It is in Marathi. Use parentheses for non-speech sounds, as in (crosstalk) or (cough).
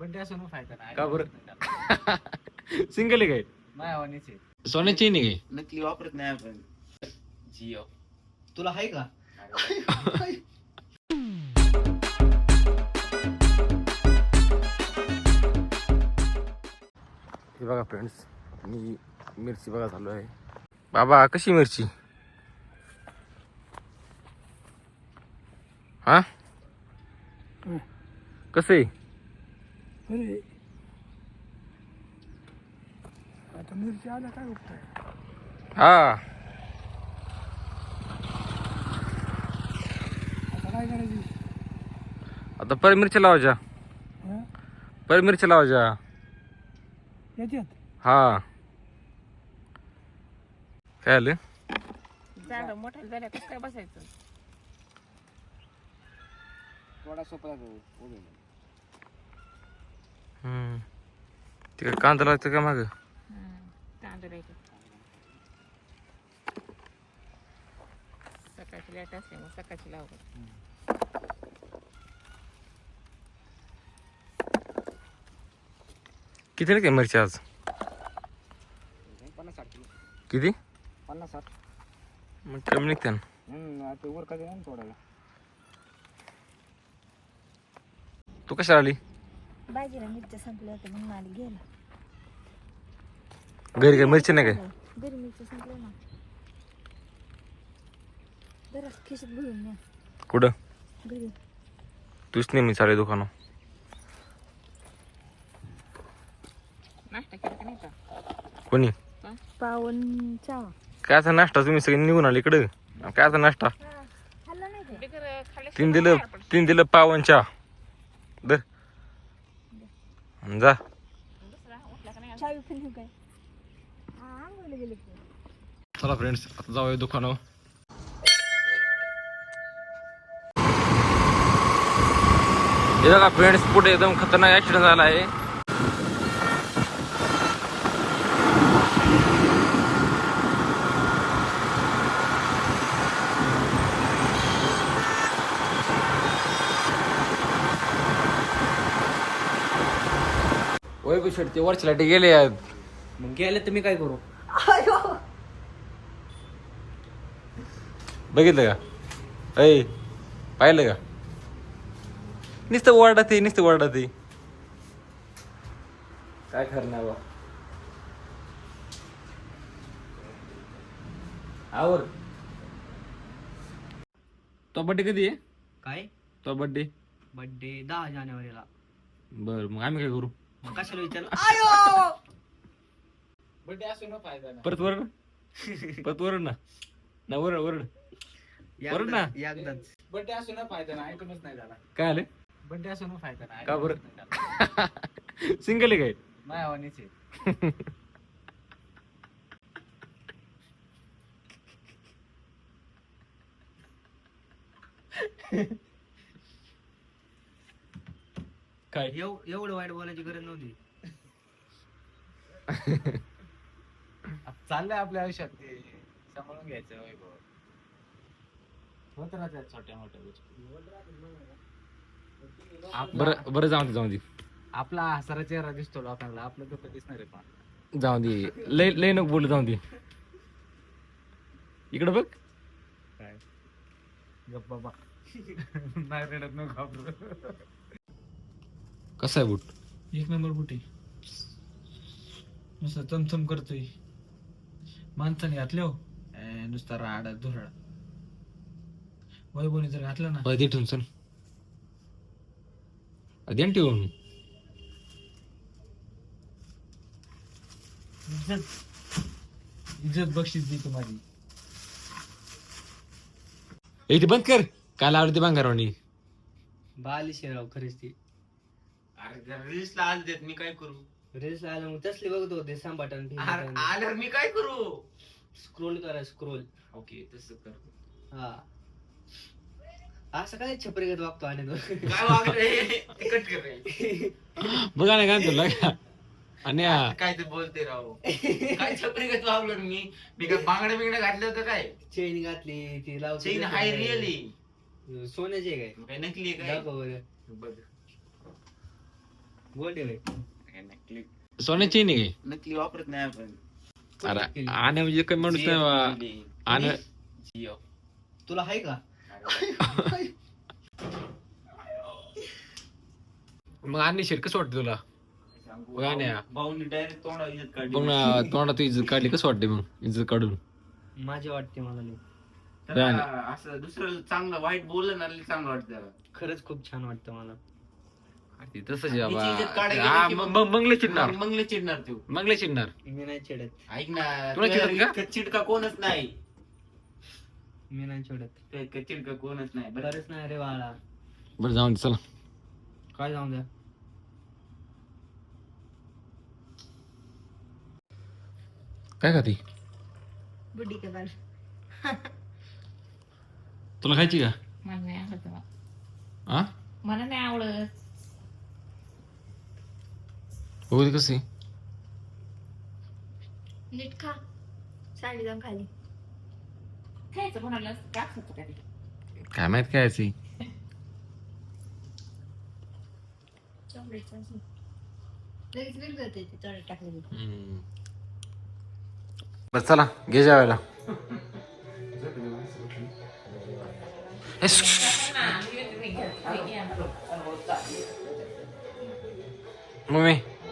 बड्डे असून फायदा नाही. का बरं? सिंगल (laughs) आहे काय? नाही आव्हानीचे सोन्याची नाही काय? नकली वापरत नाही आपण. जिओ. तुला आहे का? हे बघा फ्रेंड्स मी मिरची बघा चालू आहे. बाबा कशी मिरची? हा? कसं आहे? अरे. आता मिरची आल्या काय उपटाय? हा. आता काय करायची? आता पर मिरच्या लावायच्या. हं? पर मिरच्या लावायच्या. याच्यात? हा. काय आलं? झाड मोठ्या झाल्या कसं काय बसायचं? थोडा सोपा हम्म. ते काय कांदा लागतं का माग? तांदूळ आहे सकाळची असते मग सकाळची किती काय मिरची आज? पन्नास साठ किलो. किती? पन्नास साठ. मग कमी निघते ना. वर थोडा तू कशा आली? भाजीला मिरच्या संपल्या होत्या म्हणून आली गेला घरी काय मिरची नाही काय? घरी मिरच्या संपल्या ना. जरा खिशीत भरून न्या कुठं? घरी. तूच नाही मी चालेल दुकानं नाश्ता केला का नाही का? कोणी? पावन चहा काय असा नाश्ता? तुम्ही सगळे निघून आले इकडं. काय असा नाश्ता? खाल्ला नाही तीन दिलं. तीन दिलं पावन चहा दर जा दुसरा उठला का नाही चहा बी पिली काय हा आंघोळीला गेले की. चला फ्रेंड्स आता जाऊया दुकानावर. हे बघा फ्रेंड्स पुढे एकदम खतरनाक ऍक्सिडेंट झाला आहे. वैभव शेट ते वरच्या लाईटी गेले आहेत मग गेले तर मी काय करू? बघितलं का? ऐ पाहिलं का? नुसतं ओरडत आहे नुसतं ओरडत. आहे काय करणार बा? आवर. तो बड्डे कधी आहे? काय? तो बड्डे बड्डे दहा जानेवारीला. बर मग आम्ही काय करू? मग कशाला विचार बड्डे असून फायदा परत वरड. परत वरड ना. ना वरड वरड. वरड ना. एकदाच बड्डे असून फायदा नाही ऐकूनच नाही झाला. काय आले? बड्डे असून फायदा नाही का बरं? ऐकूनच नाही झाला. (laughs) सिंगल आहे काय? नाही आव्हानीचे (laughs) काय? एव- एवढं वाईट बोलायची गरज नव्हती. (laughs) चाललंय आपल्या आयुष्यात ते सांभाळून घ्यायचं वैभव होत राहतात छोट्या मोठ्या गोष्टी. आपला बरं बरं जाऊ दे जाऊ दे. आपला हसारा चेहरा दिसतो लोकांना आपलं दुःख दिसणार आहे पण. जाऊ दे. लय लय नको बोलू जाऊ दे. इकडं बघ. काय? गप बाबा (laughs) नाही रडत नको घाबरू कसा आहे बूट? एक नंबर बुटी नुसतं चमचम करतोय. माणसाने घातले हो. ए, नुसता राडा धुरळा वैभवने जर घातलं ना. दे ठेवून चल. दे ना ठेवून. इज्जत. इज्जत बक्षीस दी तुम्हाला ए ते बंद कर. काल आवडते ते भांगारवाणी? बाली शेराव खरीच ती. अरे रील्सला आज देत मी काय करू? रील्स आलं मग तसले बघत होते सांबाटन अरे आल्यावर मी काय करू? स्क्रोल करा स्क्रोल ओके तसं कर. हा. असं काय छपरीगत वागतो आणि तो? काय वागले कट कर रे. बघा ना काय तुला आणि हा, काय ते बोलते राव. काय छपरी गत वागलो रे मी? मी काय बांगड्या बिंगड्या घातल्या होत्या काय? चेन घातली ती लावतो चैन हाय रिअली सोन्याची आहे काय? नकली आहे काय? काय दाखव बरं. बघ गोल्ड आहे नकली सोन्याची नाही काय नकली वापरत नाही आपण. अरे आणे म्हणजे काही म्हणूच नाही बा. आणे जिओ तुला आहे का? मग आणि शिर कसं वाटतं तुला? गाण्या. भाऊनी डायरेक्ट तोंडा इज्जत काढली. मग ना तोंडात इज्जत काढली कसं वाटते मग इज्जत काढून? माझी वाटते मला नाही त्याला असं दुसरं चांगलं वाईट बोललं ना लई चांगलं वाटतं त्याला. खरंच खूप छान वाटतं मला. ते तसंच आहे तिची इज्जत बाबा काढायला हा, गेली की मग- मग मंगले चिडणार. मग मंगले चिडणार तू. मंगले चिडणार. मी नाही चिडत. ऐक ना तुला तुझ्या चिडत का? इतकं चिडका कोणच नाही. मी नाही चिडत. इतकं चिडका कोणच नाही. बरं. खरंच नाही रे बाळा. बरं जाऊन दे, चला. काय जाऊन द्या काय खाती? बुड्डी के बाल तुला खायची का? मला नाही आवडत. हा मला नाही आवडत. दे कशी नीट खा. साडी जाऊन खाली. खायचं टाकायचं काय माहीत काय लगेच ते टाकले बरं चला घे जेवायला. ए. मम्मी.